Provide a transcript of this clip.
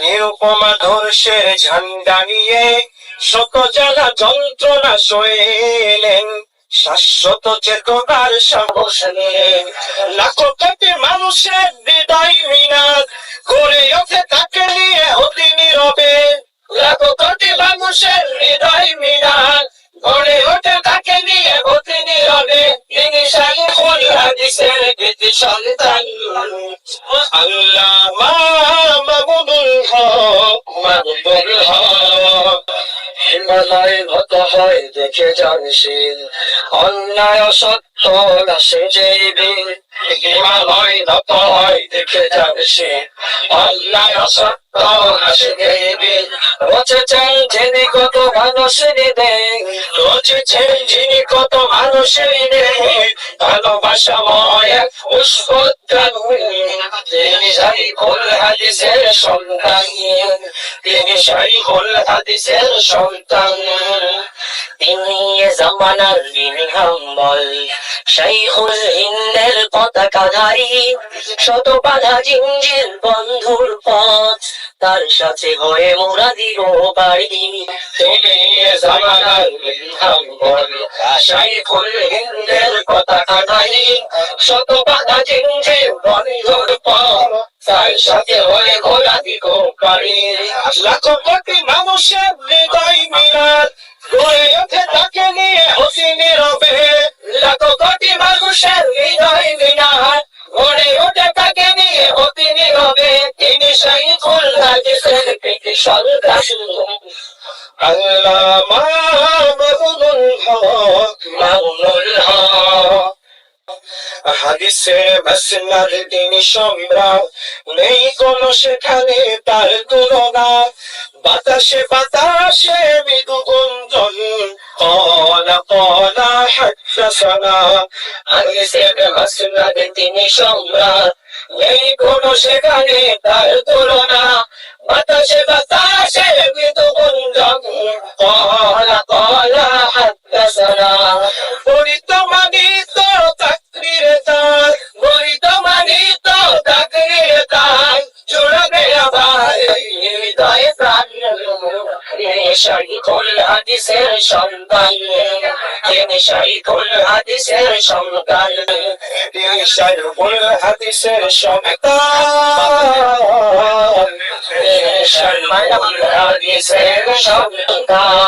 নিরুপমা ধর্ষের ঝান্ডা নিয়ে শত জ্বালা যন্ত্রণা সয়েলেন শাশ্বত চেতনার সাহস নিয়ে লাখো কোটি মানুষের হৃদয় মিনার করে ওঠে তাকে নিয়ে অতি নীরবে লাখো কোটি মানুষের হৃদয় মিনার গড়ে ওঠে তাকে নিয়ে অতি নীরবে। তিনি সাইফুল হাদিসের কৃতি সন্তান হিমালয় ভত হয়, দেখে জানশীল অন্যায় সত্য নাশে যেই বীর। হিমালয় ভত হয়, দেখে জানশীল অন্যায় সত্য যিনি কত মানুষের দেন রচেছেন যিনি কত মানুষের দেন ভালোবাসাময় এক পুষ্পোদ্যান তিনি শাইখুল হাদিসের সন্তান তিনি শাইখুল হাদিসের সন্তান তিনি জামানার যিনি হাম্বল শাইখুল হিন্দের পতাকাধারী শত বাধা জিঞ্জির বন্ধুর পথ তার সাথে হয়ে মোরা তুমি হিন্দের শত বাধা বন্ধুর পথ তার সাথে হয়ে ঘোরা পারি লাখো কোটি মানুষের হৃদয় মিলাদ গড়ে ওঠে তাকে নিয়ে হসি নীরবে লাখো কোটি মানুষের হৃদয় মিলাদ। হক মামুনুল তিনি সম্রাট নেই কোন সেখানে তার তুলনা বাতাসে বাতাসে মৃদু গুঞ্জন কলা কলা হাসানা হাদিসের মাসনার তিনি সম্রাট নেই কোন সেখানে তার তুলনা বাতাসে বাতাসে মৃদু জগে কলা কলা পরিত মানিত শাইখুল হাদিসের সন্তান। তিনি শাইখুল হাদিসের সন্তান। তিনি শাইখুল হাদিসের সন্তান। তিনি শাইখুল হাদিসের সন্তান।